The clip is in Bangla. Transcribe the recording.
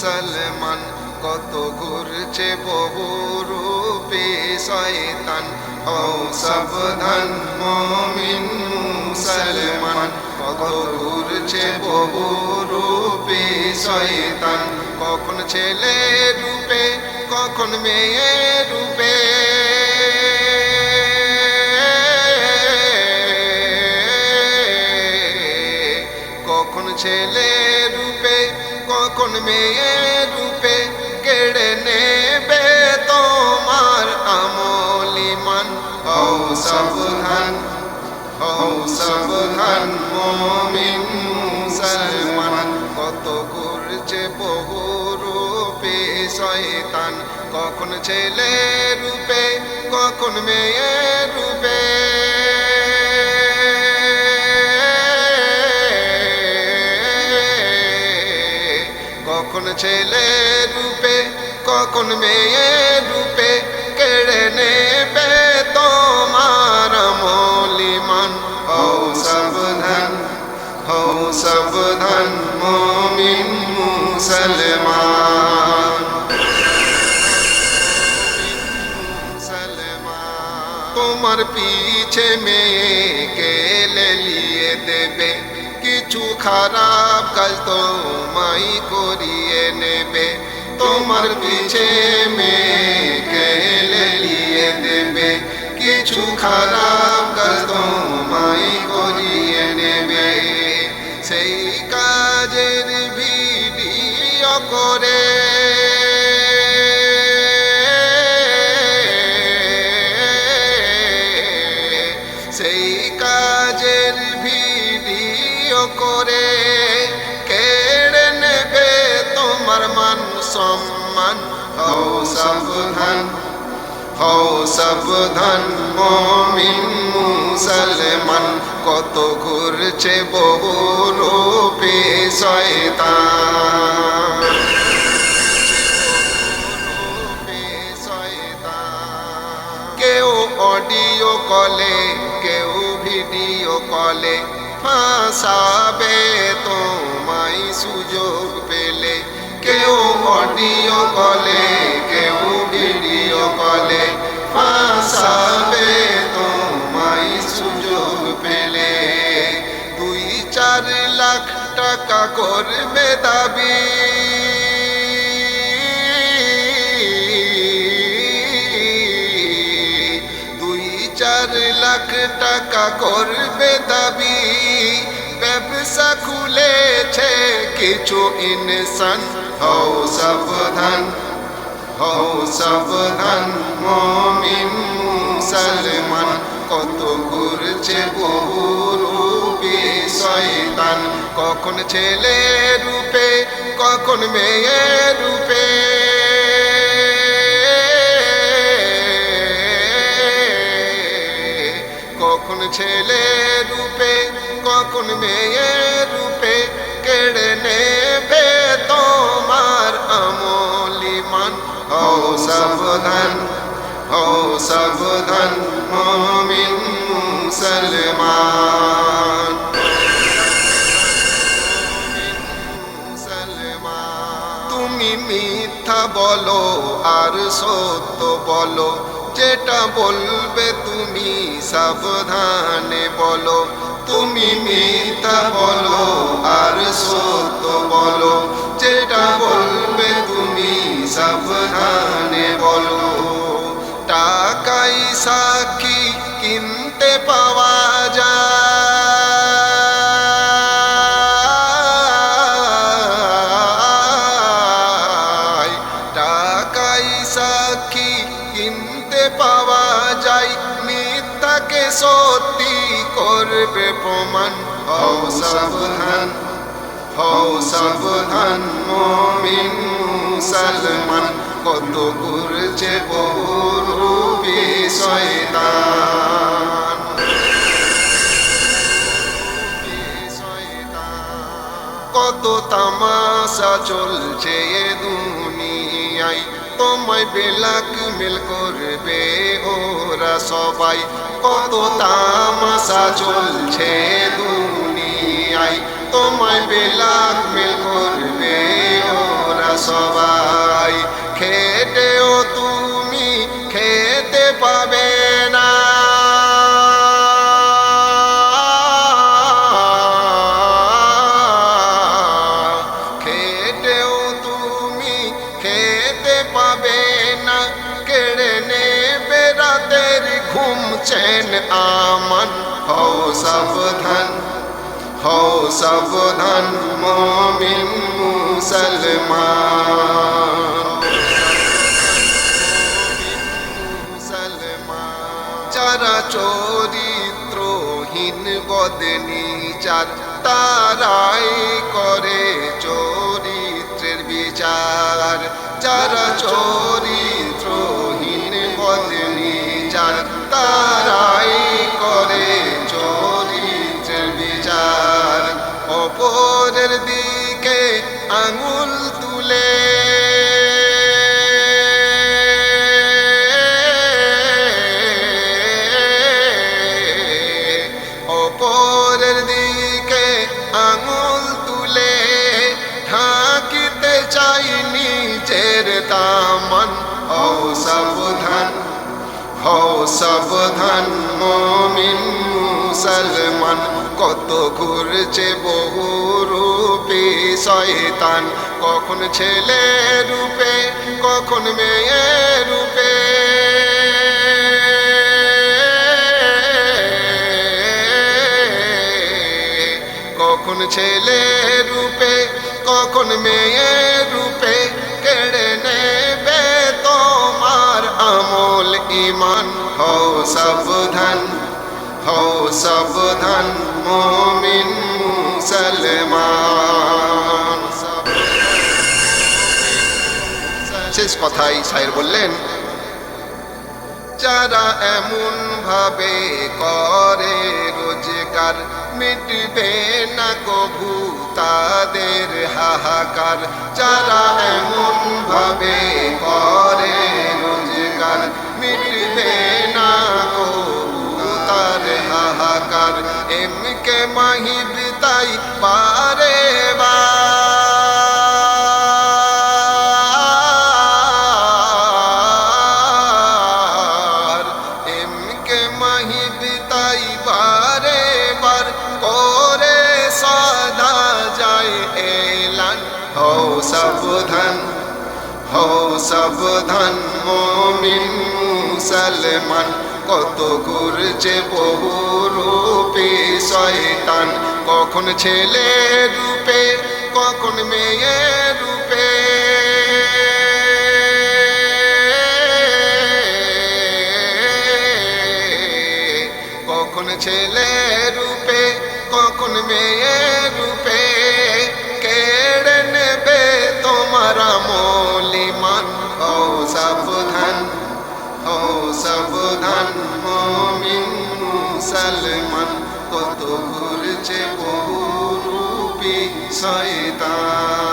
মুসলমান, কত ঘুরছে বহু রূপে শয়তান। ও সাবধান মমিন মুসলমান, কত ঘুরছে বহু রূপে শয়তান। কখন ছেলে রূপে, কখন মেয়ে রূপে। কখন মেয়ে রূপে কেড়ে নেবে তোমার আমলিমান হও সাবধান হও সাবধান মমিন মুসলমান, কত করছে বহু রূপে শয়তান। কখন ছেলে রূপে, কখন মেয়ে রূপে কখন ছেলে রূপে, কখন মেয়ে রূপে কেড়ে নেবে তোমার মলিমান? হও সাবধান হও সাবধান মমিন মুসলমান। তোমার পিছে মেয়েকে লিয়ে দেবে। কিছু খারাপ কাজ তোমাই করিয়ে নেবে। তোমার পিছে মেয়েকে নিয়ে দেবে। কিছু খারাপ সাবধান হও সাবধান মমিন মুসলমান, কত ঘুরছে বহু রূপে শয়তান। কেউ অডিও কলে, কেউ ভিডিও কলে, ফাঁসাবে তোমায় সুযোগ পেলে। কেউ অডিও কলে, কেউ ফাঁসাবে তোমায় সুযোগ পেলে। দুই চার লাখ টাকা করবে দাবি। দুই চার লাখ টাকা করবে দাবি। ব্যবসা খুলেছে কিছু ইনসান। হও সাবধান। হও সাবধান মমিন মুসলমান, কত ঘুরছে বহু রূপে শয়তান, কখন ছেলে রূপে, কখন মেয়ে রূপে। কখন ছেলে রূপে, কখন মেয়ে সাবধান হও সাবধান মমিন মুসলমান। তুমি মিথ্যা বলো আর সত্য বলো, যেটা বলবে তুমি সাবধানে বলো। তুমি মিথ্যা বলো করবে প্রমাণ। হও সাবধান হও সাবধান মমিন মুসলমান। কত ঘুরছে বহু রূপে শয়তান। কত তামাশা চলছে এ দুনিয়ায় তোমায় বেলাক মিল করবে ওরা সবাই। কত তামাশা চলছে দুনিয়ায়। তোমায় বেলাক মিল করবে ওরা সবাই। খেটেও তুমি খেতে পাবে ঘুমছেন আমান হও সাবধান হও সাবধান মমিন মুসলমান যারা চরিত্রহীন বদনি চার তারাই করে চরিত্রের বিচার যারা চরিত্রহীন তারাই করে চরিত্রের বিচার অপরের দিকে আঙুল তুলে। অপরের সাবধান, মমিন মুসলমান। কত ঘুরছে বহু রূপে শয়তান। কখন ছেলে রূপে, কখন মেয়ে রূপে। কখন ছেলে রূপে, কখন মেয়ে সাবধান হও সাবধান মমিন মুসলমান। শেষ কথাই সাইর বললেন, যারা এমন ভাবে করে রোজগার মিটবে না কভু তাদের হাহাকার, যারা এমন ভাবে এম কে মাহিব তাই পারে হও সাবধান হও সাবধান মমিন মুসলমান। কত ঘুরছে বহু রূপে শয়তান। কখন ছেলে রূপে, কখন মেয়ে রূপে। কখন ছেলে রূপে, কখন মেয়ে রূপে। কেড়ে নেবে তোমার মলিমান। ও সাবধান হও সাবধান মমিন মুসলমান কত ঘুরছে বহু রূপী শয়তান।